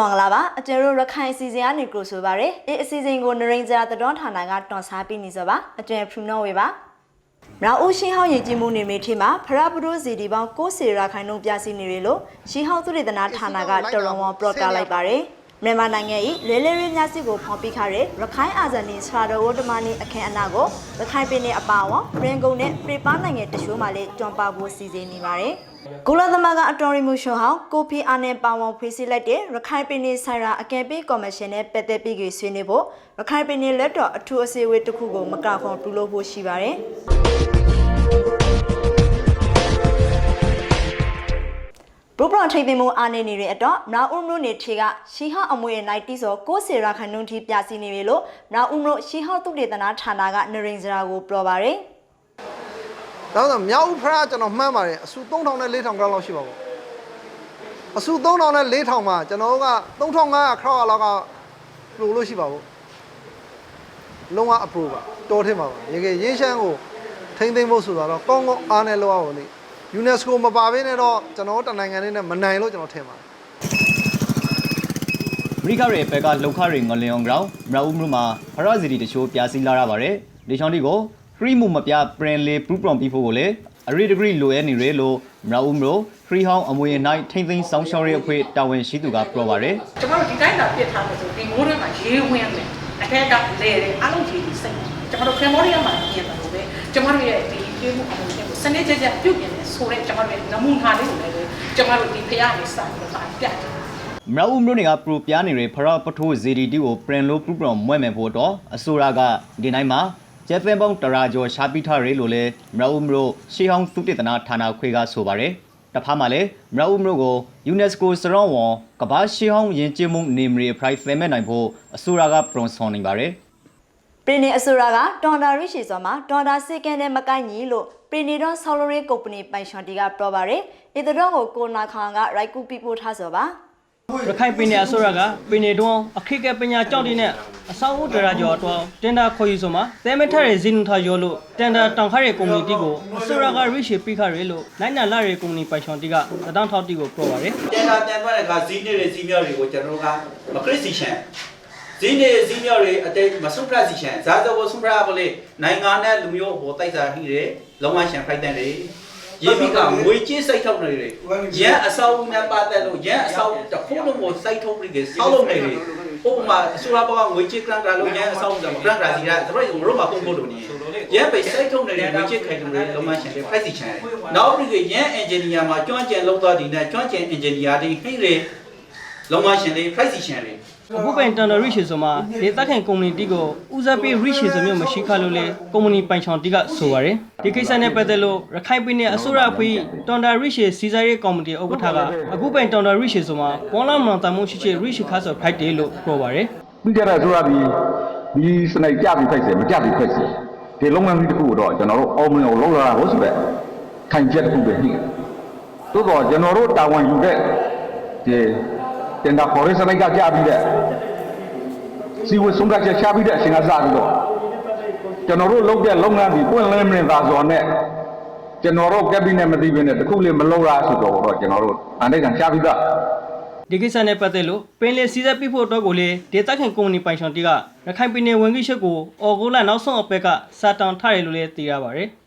အားလုံးမင်္ဂလာပါအကျဉ်းတို့ရခိုင်အစီအစဉ်ကနေကြိုဆိုပါရစေဒီအစီအစဉ်ကိုနရိန်ဂျာတတော်ဌာနကတွန်ဆာပေးနေစေပါအကျဉ်းဖရူနောဝေပါမရာဦးရှင်းဟောင်းရည်ကြည်မှုနေမေထီမှာဖရပဒိုစီဒီပေါင်း6စီရာခိုင်နှုန်းပြစီနေရလို့ရှင်းဟောင်းသူရတနာဌာနကတော်တော်ဝန်ပရော့ကာလိုက်ပါတယ်မြန်မာနိုင်ငံ၏လဲလဲရဲများစီကိုဖော်ပြခတဲ့ရခိုင်အာဇာနည်ဆရာတော်ဝတ္တမနီအခမ်းအနားကိုရခိုင်ပြည်နယ်အပါအဝင်ရင်ကုန်နဲ့ပြည်ပနိုင်ငံတချို့မှလည်းကြွန်ပါဖို့စီစဉ်နေပါတယ် ကုလသမဂ္ဂအတော်ရီမူရှင်ဟောင်းကိုဖီအာနယ်ပါဝန်ဖေးစီလိုက်တဲ့ရခိုင်ပြည်နယ်ဆိုင်ရာအကယ်ပေးကော်မရှင်နဲ့ပတ်သက်ပြီးဆွေးနွေးဖို့ရခိုင်ပြည်နယ်လက်တော်အထူးအစည်းအဝေးတစ်ခုကိုမကဖုန်းပြုလုပ်ဖို့ရှိပါတယ်ဘုပရထိတ်သိမ်းမှုအားနေနေတဲ့အတွက်နာဦးမြို့နယ်ထေကရှီဟအမွေနိုင်တီဆို60ရာခိုင်နှုန်းထိပြစီနေပြီလို့နာဦးမြို့ရှီဟသုတေသနာဌာနကနရိန်စရာကိုပြောပါတယ် ဒါဆိုမြောက်ဥဖရာကျွန်တော်မှန်းပါတယ်အစု3000နဲ့4000ကျော်လောက်ရှိပါဘူးအစု3000နဲ့4000မှာကျွန်တော်တို့က3500ခရောက်လောက်ကလို့လို့ရှိပါဘူးလုံးဝ approve ပါတော်ထင်ပါပါရေကရင်းရှမ်းကိုထိမ့်သိမ့်ဖို့ဆိုတာတော့ကောင်းကောင်းအားနဲ့လောက်အောင်လေ UNESCO မပါဘဲနဲ့တော့ကျွန်တော်တို့တနိုင်ငံလေးနဲ့မနိုင်လို့ကျွန်တော်ထင်ပါတယ်အမေရိကရဲ့ဘက်ကလောက်ခရီငလျောင်ကောင်မရဦးမြို့မှာဖရစီတီတချို့ပြာစီလာရပါတယ်ဒီချောင်းဒီကို free မှုမပြ brand လေး proof from ပြီးဖို့ကိုလေအရီ degree လိုရနေရလို့မရဦးမြို့ free house အမွေ night ထိမ့်သိမ်းဆောင်းရှောင်းရဲအဖွဲ့တာဝန်ရှိသူကပြောပါတယ်ကျွန်တော်တို့ဒီတိုင်းသာပြစ်ထားလို့ဆိုဒီမိုးထဲမှာရေးဝင်းတယ်အထက်ကလဲတယ်အားလုံးရေးပြီးစိတ်ကျွန်တော်တို့ကင်မောရီးယားမှာပြင်တယ်လို့ပဲကျွန်တော်တို့ရဲ့ဒီပြေးမှုအမှုတွေကိုစနစ်ကြကြပြုတ်ပြင်တယ်ဆိုတော့ကျွန်တော်တို့ရဲ့နမူနာလေးကိုလည်းကျွန်တော်တို့ဒီဖရားနေစပြီးတော့ပြတ်တယ်မရဦးမြို့နယ်က pro ပြားနေတဲ့ဖရပထိုး ZDT ကို brand လို့ proof from မွဲ့မယ်ဖို့တော့အဆိုရာကဒီတိုင်းမှာ ကျက်သင်ပေါင်းတရာကျော်ရှားပြီးထားရလို့လဲမရဦးမြို့ရှေးဟောင်းသုတေသနာဌာနခွေကဆိုပါတယ်တဖာမှာလည်းမရဦးမြို့ကို UNESCO စရောင်းဝန်ကမ္ဘာရှေးဟောင်းယဉ်ကျေးမှုနေမရီ prize သဲမဲ့နိုင်ဖို့အဆိုရာက bronze ဆောင်နေပါတယ်ပရီနီအဆိုရာကဒေါ်လာရရှိစွာမှာဒေါ်လာစကန်နဲ့မကိုက်ညီလို့ပရီနီတော့ဆော်လရီကုမ္ပဏီပိုင်ရှင်တီကပြောပါတယ်။ဤတော့ကိုကိုနာခေါင်ကရိုက်ကူပြပို့ထားစောပါ ရခိုင်ပင်နယ်အစိုးရကပင်နယ်တွန်းအခက်အခဲပညာကြောင့်တင်းနဲ့အဆောက်အဦတရာကျော်တော့တင်ဒါခေါ်ယူဆိုမှာသဲမထရရဲ့ဇင်းနူထားရောလို့တင်ဒါတောင်ခါရဲ့ကုမ္ပဏီတီကိုအစိုးရကရိရှိပိခရဲလို့နိုင်နာလာရဲ့ကုမ္ပဏီပိုင်ရှင်တီကတတောင်းထောက်တီကိုပြောပါတယ်ကျန်တာတန်ထွက်တဲ့ကဇီးနေတဲ့ဇီးမြောက်တွေကိုကျွန်တော်တို့ကမခရစ်စီရှန်ဇီးနေတဲ့ဇီးမြောက်တွေအတိတ်မဆုပရစီရှန်ဇာဇဝဆုပရဘလေနိုင်ငံနဲ့လူမျိုးဟိုတိုက်စားဟိတယ်လုံးဝရှန်ဖိုက်တဲ့တွေ ရေမိကငွေကြေးစိတ်ထုတ်နေတယ်ရန်အဆောက်အဦနဲ့ပတ်သက်လို့ရန်အဆောက်တစ်ခုလုံးကိုစိတ်ထုတ်ပြီးဆောက်လုပ်နေတယ်ဥပမာအစိုးရဘက်ကငွေကြေးကရန်ကလို့ရန်အဆောက်အဦကမကရန်ကစီရတို့ကမလို့မပုံဖို့လို့နေရန်ပဲစိတ်ထုတ်နေတဲ့ငွေကြေးခိုင်တယ်လုံးဝရှန်တယ်ဖိုက်စီရှန်နောက်ပြီးရန်အင်ဂျင်နီယာမှာကျွမ်းကျင်လုပ်သွားတဲ့ကျွမ်းကျင်အင်ဂျင်နီယာတွေဟိတယ်လုံးဝရှင်လေး price ရှင်လေး အခုပင်တန်တော်ရိရှိဆိုမှာဒေသခံကုမ္ပဏီတီကိုဦးစားပေးရိရှိဆိုမျိုးမရှိခလို့လေကုမ္ပဏီပိုင်ရှင်တီကဆိုပါတယ်ဒီကိစ္စနဲ့ပတ်သက်လို့ရခိုင်ပြည်နယ်အစိုးရအဖွဲ့တန်တာရိရှိစီစာရေးကော်မတီဥက္ကဋ္ဌကအခုပင်တန်တော်ရိရှိဆိုမှာပေါ်လာမန်တမှုရှိရှိရိရှိခါဆိုဖိုက်တယ်လို့ပြောပါတယ်ပြီးကြတဲ့ဆိုရဒီဒီစနိုက်ကြပြီးဖိုက်စေမကြပြီးဖိုက်စေဒီလုံးဝကြီးတစ်ခုတော့ကျွန်တော်တို့အော်မင်းကိုလောက်လာတာဟုတ်ဆိုတဲ့ခံချက်တစ်ခုပဲရှိတယ်သို့တော့ကျွန်တော်တို့တာဝန်ယူတဲ့ဒီ တင်တာခေါ်ရစနိုက်ကကြပြီးတဲ့စီဝဆုံးကချက်ချပြီးတဲ့အချိန်ကစပြီးတော့ကျွန်တော်တို့လုပ်တဲ့လုပ်ငန်းဒီပွင့်လင်းမြင်သာစွာနဲ့ကျွန်တော်တို့ကက်ဘိနက်မသိဘဲနဲ့တခုလေးမလုပ်ရဆိုတော့တော့ကျွန်တော်တို့အန်တိတ်ကချပြီးသားဒီကိစ္စနဲ့ပတ်သက်လို့ပင်လယ်စီးစပ်ပြဖို့အတွက်ကိုလေဒေသခံကုမ္ပဏီပိုင်ရှင်တီကရခိုင်ပြည်နယ်ဝင်ကြီးချက်ကိုအော်ဂိုလာနောက်ဆုံးအပက်ကစာတောင်းထားတယ်လို့လည်းသိရပါတယ်။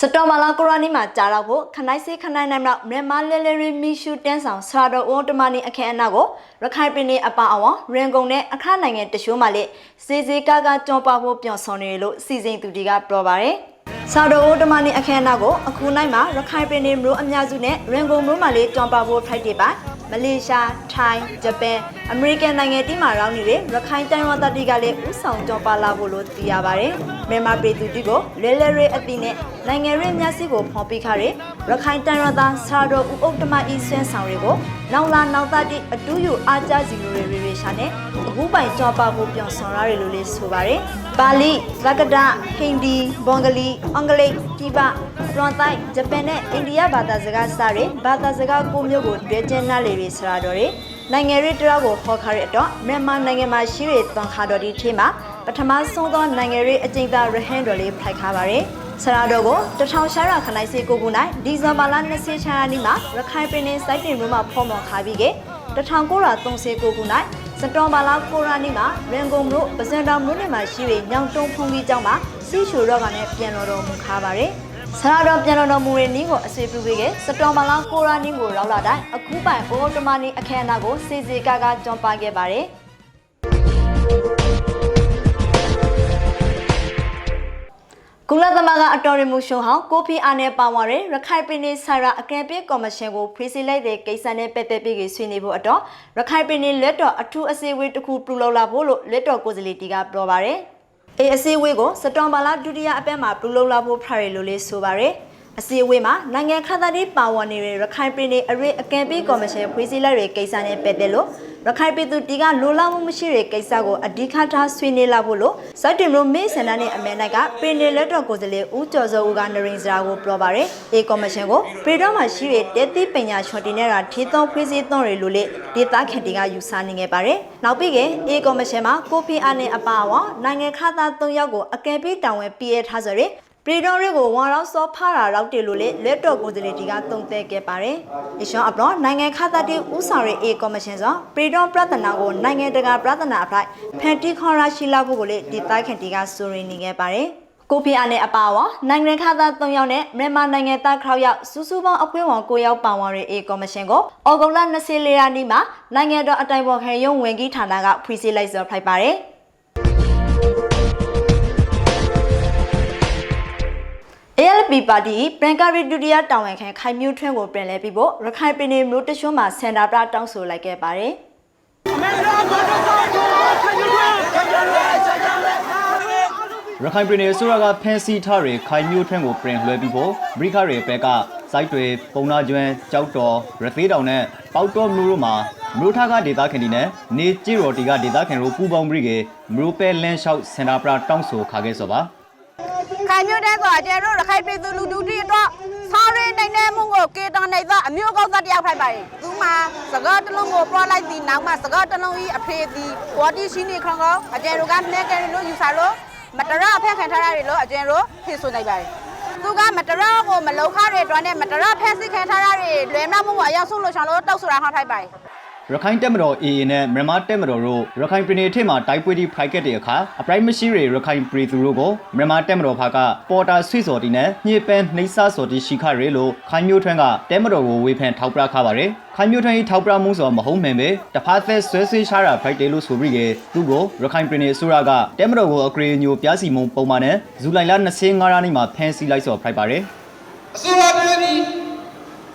စတော်ဘာလာကိုရိုနီမှာကြာတော့ဖို့ခနိုင်စေခနိုင်နိုင်တော့မြန်မာလဲလဲရီမီရှူတန်းဆောင်ဆရာတော်ဦးတမနီအခမ်းအနားကိုရခိုင်ပြည်နယ်အပါအဝင်ရင်ကုန်နဲ့အခါနိုင်ငံတချို့မှလည်းစီစီကားကားကြောပါဖို့ပြောင်းဆောင်နေလို့စီစဉ်သူတွေကပြောပါတယ်။ဆရာတော်ဦးတမနီအခမ်းအနားကိုအခုနိုင်မှာရခိုင်ပြည်နယ်မြို့အများစုနဲ့ရင်ကုန်မြို့မှာလည်းကြောပါဖို့ထိုက်တယ်ပါမလေးရှား၊ ထိုင်း၊ဂျပန်၊အမေရိကန်နိုင်ငံတိမှာရောက်နေတဲ့ရခိုင်တိုင်းဝသတိကလည်းဥဆောင်ကြောပါလာဖို့လို့သိရပါတယ်။မြန်မာပြည်သူတွေကိုလဲလဲရဲအတိနဲ့နိုင်ငံရဲမျက်စိကိုဖော်ပြခရဲရခိုင်တိုင်းဝသဆရာတော်ဥက္ကမဤဆင်းဆောင်တွေကိုနောက်လာနောက်သတိအတူယူအားကြစီလိုတွေရေရှာနဲ့အခုပိုင်ကြောပါဖို့ပြောင်းဆောင်ရတယ်လို့လည်းဆိုပါတယ်။ပါဠိ၊သက္ကဒဟိန္ဒီ၊ဘွန်ဂလီ၊အင်္ဂလိပ်၊တိဘဖရန်တိုင်းဂျပန်နဲ့အိန္ဒိယဘာသာစကားစတဲ့ဘာသာစကားကိုမျိုးကိုတွေ့ကျင်နာလေတွေဆရာတော်တွေ နိုင်ငံရေးတရားကိုခေါ်ခါတဲ့အတွက်မြန်မာနိုင်ငံမှာရှိတဲ့တန်ခါတော်ဒီထဲမှာပထမဆုံးသောနိုင်ငံရေးအကျဉ်းသားရဟန်းတော်လေးဖိုက်ခါပါတယ်ဆရာတော်ကိုတထောင်ရှားရခနိုင်စေကိုကူနိုင်ဒီဇင်ဘာလ26ရက်နေ့မှာရခိုင်ပြည်နယ်စိုက်တင်မြို့မှာဖော်မော်ခါပြီးက1939ခု၌စတော်ဘာလာကိုရာနီမှာရင်ကုန်မြို့ပစံတောင်မြို့နယ်မှာရှိတဲ့ညောင်တုံဖုန်ကြီးကျောင်းမှာစီရှူရော့ကနဲ့ပြန်တော်တော်မူခါပါတယ် ဆရာတော်ပြန်တော်မူတဲ့နည်းကိုအစီပြုပေးခဲ့စတော်ဘာလာကိုရာနီကိုရောက်လာတိုင်းအခုပိုင်ဘောတမနီအခမ်းအနားကိုစီစီကားကားကြွန်ပါခဲ့ပါတယ်ကုလသမဂ္ဂအတော်ရီမူရှုံဟောင်းကိုဖီအာနယ်ပါဝါရဲရခိုင်ပြည်နယ်ဆိုင်ရာအကယ်ပြေကော်မရှင်ကိုဖိစီလိုက်တဲ့ကိစ္စနဲ့ပတ်သက်ပြီးဆွေးနွေးဖို့အတော့ရခိုင်ပြည်နယ်လက်တော်အထူးအစည်းအဝေးတစ်ခုပြုလုပ်လာဖို့လို့လက်တော်ကိုယ်စားလှယ်တီကပြောပါရယ် အေးအစည်းအဝေးကိုစက်တော်ဘာလဒုတိယအပတ်မှာပြုလုပ်လာဖို့ဖရရလို့လေးဆိုပါရယ်အစည်းအဝေးမှာနိုင်ငံခါသားတွေပါဝင်နေတဲ့ရခိုင်ပြည်နယ်အရေးအကယ်ပြေကော်မရှင်ဖွေးစည်းလိုက်တဲ့ကိစ္စနဲ့ပတ်သက်လို့ ရခိုင်ပြည်သူတီကလိုလားမှုမရှိတဲ့ကိစ္စကိုအဓိကထားဆွေးနွေးလာဖို့လို့စိုက်တင်လို့မေးစန္ဒနဲ့အမေနိုင်ကပြည်နယ်လက်တော်ကိုယ်စားလှယ်ဦးကျော်စောဦးကနရင်စရာကိုပြောပါရယ်အေကော်မရှင်ကိုပြည်တော်မှာရှိတဲ့တဲတိပညာချော်တင်နေတာထီသွန်းဖွေးစည်းသွန်းရလို့လေဒေသခင်တီကယူဆနေခဲ့ပါတယ်နောက်ပြီးကအေကော်မရှင်မှာကိုဖီအာနဲ့အပါအဝင်နိုင်ငံခါသား၃ယောက်ကိုအကယ်ပြီးတာဝန်ပြည့်ထားဆိုရယ် ပြည်တော်တွေကိုဝါရောက်စောဖားတာရောက်တယ်လို့လေလက်တော်ကိုယ်စားလှယ်တီကတုံ့သက်ခဲ့ပါတယ်။အရှောင်းအပတော့နိုင်ငံခါသားတီဥဆောင်ရေးအေကော်မရှင်ဆိုပြည်တော်ပြဿနာကိုနိုင်ငံတကာပြဿနာအဖိုက်ဖန်တီခေါ်ရရှိလာဖို့ကိုလေဒေသခင်တီကဆိုရင်းနေခဲ့ပါတယ်။ကိုဖီအာနဲ့အပါအဝင်နိုင်ငံခါသား၃ယောက်နဲ့မြန်မာနိုင်ငံသားခေါရောက်စူးစူးပေါင်းအဖွဲ့ဝင်၉ယောက်ပါဝင်တဲ့အေကော်မရှင်ကိုအော်ဂုတ်လ24ရက်နေ့မှာနိုင်ငံတော်အတိုင်ပင်ခံရုံးဝင်ကြီးဌာနကဖွေးစည်းလိုက်စောဖိုက်ပါတယ်။ ALP ပါတီပရန်ကာရီဒုတိယတာဝန်ခံခိုင်မျိုးထွန်းကိုပြင်လဲပြီးဖို့ရခိုင်ပြည်နယ်မြို့တရှုံးမှာစင်တာပြတောင်းဆိုလိုက်ခဲ့ပါတယ်။ရခိုင်ပြည်နယ်အစိုးရကဖန်စီထားတဲ့ခိုင်မျိုးထွန်းကိုပြင်လွှဲပြီးဖို့ဘရိခတွေဘက်ကစိုက်တွေပုံနာကျွန်းကြောက်တော်ရသေးတောင်နဲ့ပေါက်တော်မျိုးတို့မှာမြို့ထားကဒေသခံတွေနဲ့နေကြည်တော်တီကဒေသခံတို့ပူပေါင်းပြီးကမြို့ပဲလန်းလျှောက်စင်တာပြတောင်းဆိုခါခဲ့စောပါ ခိုင်မြို့တဲ့ဆိုတာကျတို့ရခိုင်ပြည်သူလူထုတွေအတွက်စားရင်းနိုင်တဲ့မှုကိုကေတန်နိုင်သောအမျိုးကောင်းသားတယောက်ဖိုက်ပါရဲ့သူမှစကားတစ်လုံးကိုပြောလိုက်သည်နောက်မှစကားတစ်လုံးဤအဖေသည်ဝါတီရှိနေခေါကောအကျယ်တို့ကနှဲကဲလို့ယူဆလို့မတရအဖက်ခံထားရတယ်လို့အကျယ်တို့ဖြစ်ဆိုနိုင်ပါရဲ့သူကမတရကိုမလုံခတဲ့အတွက်နဲ့မတရဖက်စစ်ခံထားရတယ်လွယ်မမှုအရောက်ဆုံးလို့ချောင်းလို့တောက်ဆိုတာဟောက်ထိုက်ပါရဲ့ ရခိုင်တက်မတော် AA နဲ့မြန်မာတက်မတော်တို့ရခိုင်ပြည်နယ်ထက်မှတိုက်ပွဲတီဖိုက်ကက်တဲ့အခါအပရိုက်မရှိတွေရခိုင်ပြည်သူတို့ကိုမြန်မာတက်မတော်ဖာကပေါ်တာဆွေစော်တီနဲ့ညစ်ပန်းနှိမ့်ဆစော်တီရှိခရဲလို့ခိုင်မျိုးထွန်းကတက်မတော်ကိုဝေဖန်ထောက်ပြခါပါတယ်ခိုင်မျိုးထွန်း၏ထောက်ပြမှုဆိုမဟုတ်မှန်ပဲတဖာသက်ဆွဲဆွေးရှားတာဖိုက်တယ်လို့ဆိုပြီးကသူ့ကိုရခိုင်ပြည်နယ်အစိုးရကတက်မတော်ကိုအကရေညိုပြစီမုံပုံမှန်နဲ့ဇူလိုင်လ25ရက်နေ့မှာဖမ်းဆီးလိုက်စော်ဖိုက်ပါတယ်အစိုးရပြည်သည်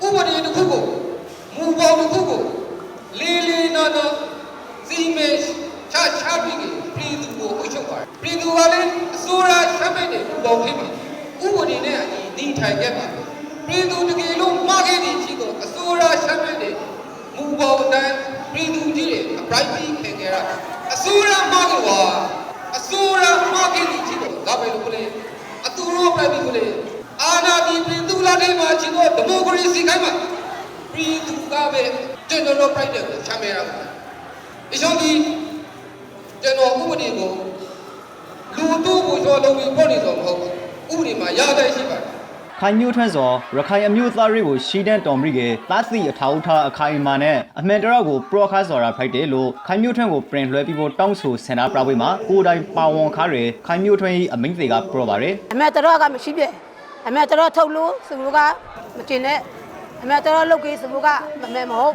ဥပဒေတစ်ခုကိုမူပေါင်းတစ်ခုကို လေးလေးနက်နက်စီမံချချပြီးပြည်သူကိုအုပ်ချုပ်ပါတယ်ပြည်သူကလည်းအစိုးရရှမ်းမဲ့တဲ့မူပေါင်းဖြစ်ပြီးဥပဒေနဲ့အညီနေထိုင်ခဲ့ပါပြည်သူတကယ်လို့မှားခဲ့တဲ့ရှိတော့အစိုးရရှမ်းမဲ့တဲ့မူပေါင်းတိုင်းပြည်သူကြီးတွေအပရိုက်ပြီးခင်ကြရအစိုးရမှားကွာအစိုးရမှားခဲ့တဲ့ရှိတော့ဒါပဲလို့လေအတူရောပြပြီးကိုလေအာဏာပြည်ပြည်သူလာတဲ့မှာချင်တော့ဒီမိုကရေစီခိုင်းမှာပြည်သူကပဲကျွန်တော်တို့ပြိုက်တဲ့ကိုချမ်းမဲရမှာ အရှုံးဒီကျွန်တော်ဥပဒေကိုလူတို့ကိုကျော်လုံးပြီးပေါ်နေတော့မဟုတ်ဘူးဥပဒေမှာရတဲ့ရှိပါတယ်ခိုင်မျိုးထွန်းစောရခိုင်အမျိုးသားတွေကိုရှီတန်တော်မိကေသားစီအထောက်ထားအခိုင်အမာနဲ့အမှန်တရားကိုပရော့ခါစော်ရာဖိုက်တယ်လို့ခိုင်မျိုးထွန်းကိုပြင်လွှဲပြီးဖို့တောင်းဆိုစင်တာပြပွဲမှာကိုယ်တိုင်ပါဝန်ခါရယ်ခိုင်မျိုးထွန်း၏အမိန့်တွေကပြောပါတယ်အမေတော်ကမရှိပြအမေတော်ထုတ်လို့စဘူးကမကျင်နဲ့အမေတော်လုတ်ကြီးစဘူးကမမဲမဟုတ်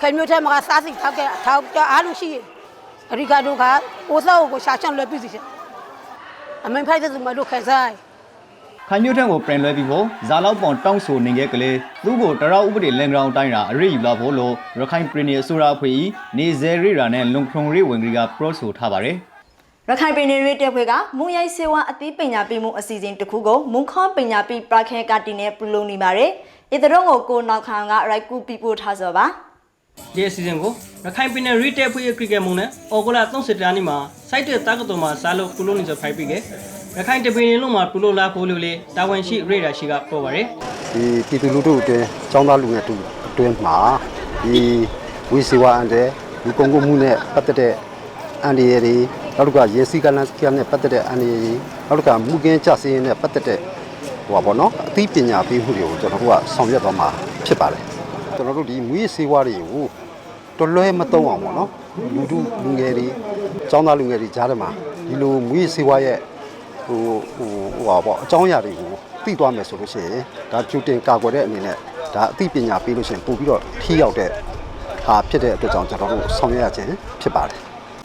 ခိုင်မြို့ထဲမှာစားစီထောက်ခဲ့ထောက်ကြအားလို့ရှိရင်အရိကတို့ကအိုးစောကိုရှာချန်လွယ်ပြီစီအမေဖိုက်တဲ့သူမတို့ခဲဆိုင်ခိုင်မျိုးထွန်းကိုပြင်လွှဲပြီးဖို့ဇာလောက်ပေါန်တောင်းဆိုနေခဲ့ကလေးသူ့ကိုတရောဥပဒေလန်ဂရောင်းတိုင်းတာအရေးယူလာဖို့လို့ရခိုင်ပြည်နယ်အစိုးရအဖွဲ့၏နေဇယ်ရီရာနဲ့လုံခုံရီဝင်ကြီးကပြောဆိုထားပါတယ်ရခိုင်ပြည်နယ်ရေးတပ်ဖွဲ့ကမုံရိုက်စေဝါအသီးပညာပေးမှုအစီအစဉ်တစ်ခုကိုမုံခေါပညာပေးပရခဲကတီနဲ့ပြုလုပ်နေပါတယ်။ဤတဲ့တော့ကိုကိုနောက်ခံကရိုက်ကူပြပို့ထားစောပါ ဒီအစီအစဉ်ကိုရခိုင်ပြည်နယ် retail ဖွေးခရစ်ကက်မုံနဲ့အော်ဂိုလာ30တန်းနီမှာ site တဲ့တာကတော်မှာစားလို့ကုလို့နေစဖိုက်ပြီးကရခိုင်တပင်းလုံးမှာပူလို့လာဖို့လို့လေတာဝန်ရှိရေဒါရှိကပြောပါရယ်ဒီပြည်သူလူထုအတွင်းចောင်းသားလူငယ်တူအတွင်းမှာဒီဝီစီဝါအန်တဲ့ဒီကုန်ကုန်မှုနဲ့ပတ်သက်တဲ့အန်ဒီရတွေနောက်တစ်ခါရေစီကလန်စကနဲ့ပတ်သက်တဲ့အန်ဒီရတွေနောက်တစ်ခါမူကင်းကြစင်းနဲ့ပတ်သက်တဲ့ဟိုပါဘောနော်အသိပညာပေးမှုတွေကိုကျွန်တော်တို့ကဆောင်ရွက်သွားမှာဖြစ်ပါတယ် ကျွန်တော်တို့ဒီမူရစေဝါတွေကိုတတော်လွဲမသုံးအောင်ပေါ့နော်လူတို့လူငယ်တွေចောင်းသားလူငယ်တွေကြားထဲမှာဒီလိုမူရစေဝါရဲ့ဟိုဟိုဟိုပါပေါ့အကြောင်းအရာတွေကိုသိသွားမယ်ဆိုလို့ရှိရင်ဒါကျူတင်ကာကွယ်တဲ့အနေနဲ့ဒါအသိပညာပေးလို့ရှိရင်ပို့ပြီးတော့ထိရောက်တဲ့ဟာဖြစ်တဲ့အတွက်ကြောင့်ကျွန်တော်တို့ဆောင်ရွက်ရခြင်းဖြစ်ပါတယ်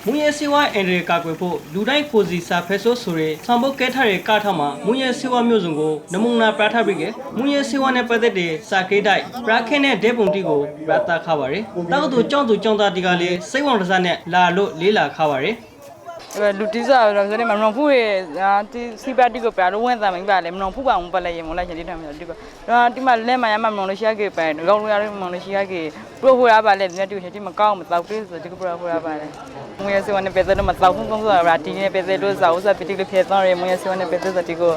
မူရဲစေဝါအန်ဒရီကာကွယ်ဖို့လူတိုင်းကိုစီစာဖက်ဆိုဆိုရဲဆောင်ပုတ်ကဲထားတဲ့ကားထမှာမူရဲစေဝါမျိုးစုံကိုနမူနာပြထားပြီးကမူရဲစေဝါနဲ့ပတ်သက်တဲ့စာကေးတိုက်ပရာခဲနဲ့ဒဲပုံတီကိုပြသခါပါရယ်တောက်သူကြောင်းသူကြောင်းသားတီကလေးစိတ်ဝင်စားနဲ့လာလို့လေးလာခါပါရယ်လူတီစားတော့ဆိုနေမှာမနော်ဖူးရဲ့ဒီစီပါတီကိုပြလို့ဝင်သားမင်းပါလေမနော်ဖူးပါအောင်ပလိုက်ရင်မလိုက်ချင်ဒီထားမှာဒီကတော့ဒီမှာလဲမှာရမှာမနော်လို့ရှာကေပဲကောင်းလို့ရလို့မနော်လို့ရှာကေပရိုဟိုရပါလေမြတ်တူချင်ဒီမကောင်းမတော့ပြေးဆိုဒီကပရိုဟိုရပါလေ မွေးစဝနဲ့ပဲတဲ့မတော့ဖုန်းကုန်းဆိုတာရာတီနဲ့ပဲတဲ့လို့ဇာဥစားပတိလို့ဖြစ်သွားရမွေးစဝနဲ့ပဲတဲ့ဆိုဒီကို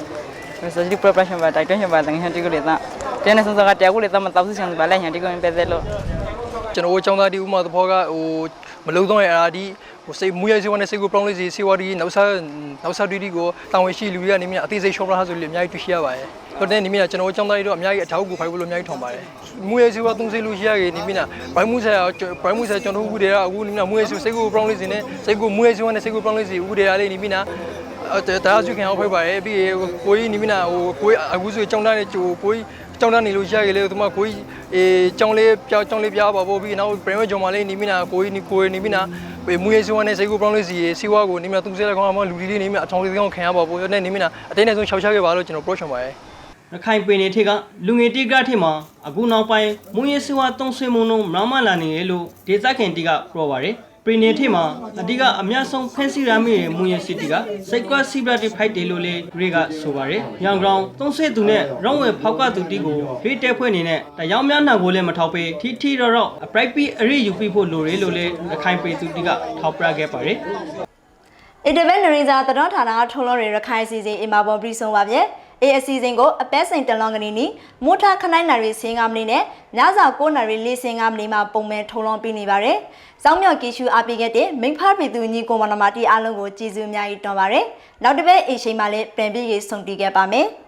ဆိုဒီ preparation ပါတိုက်တွန်းချင်ပါတငယ်ဒီကိုလေသားတင်းနေစစကတယောက်ကိုလေသားမတော့စချင်ပါလေညာဒီကိုပဲတဲ့လို့ကျွန်တော်တို့ចောင်းသားတီဥမာသဘောကဟိုမလုံတော့ရအာဒီ ဟိုစိတ်မူရစေဝနဲ့စိတ်ကိုပြောင်းလဲစီစေဝဒီနောက်ဆက်နောက်ဆက်တီတီကိုတောင်းဝရှိလူတွေကနေမြအသေးစိတ်ရှော့ပလာဆိုလို့အများကြီးတွေ့ရှိရပါတယ်။ဟုတ်တယ်နေမြကျွန်တော်တို့ចောင်းသားတီတော့အများကြီးအထောက်အကူဖိုင်ဖို့လို့အများကြီးထောင်ပါတယ်။မူရစေဝသုံးစေလို့ရှိရခဲ့နေမြဘိုင်းမှုဆက်ဘိုင်းမှုဆက်ကျွန်တော်တို့ဦးတွေကအခုနေမြမူရစေစိတ်ကိုပြောင်းလဲစီနဲ့စိတ်ကိုမူရစေဝနဲ့စိတ်ကိုပြောင်းလဲစီဦးတွေကလေးနေမြအဲ့ဒါစုခင်အောင်ဖိတ်ပါတယ်ပြီးကိုကြီးနေမြဟိုကိုကြီးအခုဆိုចောင်းသားနဲ့ကိုကြီးကျောင်းသားနေလို့ရရလေသူမကိုကြီး အေးကျောင်းလေးပြောင်းကျောင်းလေးပြားပါပို့ပြီးနောက် brain ဂျုံမလေးနေမိနာကိုကြီးကိုကြီးနေမိနာမူရေးစီဝါနဲ့စိတ်ကိုပြောင်းလို့စီစီဝါကိုနေမိနာသူစဲတဲ့ကောင်အမလူကြီးလေးနေမိနာအထောင်လေးကောင်ခံရပါပို့နဲ့နေမိနာအတိုင်းနဲ့ဆုံး6ချခဲ့ပါလို့ကျွန်တော် approach ပါပါတယ်ရခိုင်ပင်နေထိကလူငယ်တိကထိမှာအခုနောက်ပိုင်းမူရဲစေဝါတုံးဆွေးမှုလုံးမနောင်မလာနေရလို့ဒေသခံတိကပြောပါရယ် ပင်နေထိမှာအတိကအများဆုံးဖန်စီရမိရဲ့မူရဲစီတီကစိတ်ကွာစီဘရတီဖိုက်တယ်လို့လေတွေကဆိုပါရယ်ရောင်ကောင်တုံးဆွေသူနဲ့ရောင်းဝယ်ဖောက်ကသူတီကိုဖေးတဲဖွဲ့နေနဲ့တရောင်များနှံကိုလည်းမထောက်ပေးထီထီတော့တော့အပရိုက်ပီအရေးယူပြီးဖို့လိုတယ်လို့လေရခိုင်ပေသူတီကထောက်ပြခဲ့ပါရယ်အင်တာဗန်နရီဇာသတော်ဌာနကထုံးလုံးတွေရခိုင်စီစဉ်အင်မာပေါ်ပြီးဆုံးပါဗျ။ အေအစီစဉ်ကိုအပဲစိန်တလောင်ကနေနီမိုးထားခနိုင်နာရီစင်ကားမနေနဲ့ညစာ9နာရီလေးစင်ကားမနေမှာပုံမဲ့ထုံလုံးပြီးနေပါတယ်။စောင်းမြော်ကီရှူအပိခဲ့တဲ့မိဖားပြည်သူညီကိုမနမတီအားလုံးကိုကြည်စုအများကြီးတောင်းပါရယ်။နောက်တစ်ပတ်အေရှိန်မှာလည်းပြန်ပြီးရေးဆုံတီးခဲ့ပါမယ်။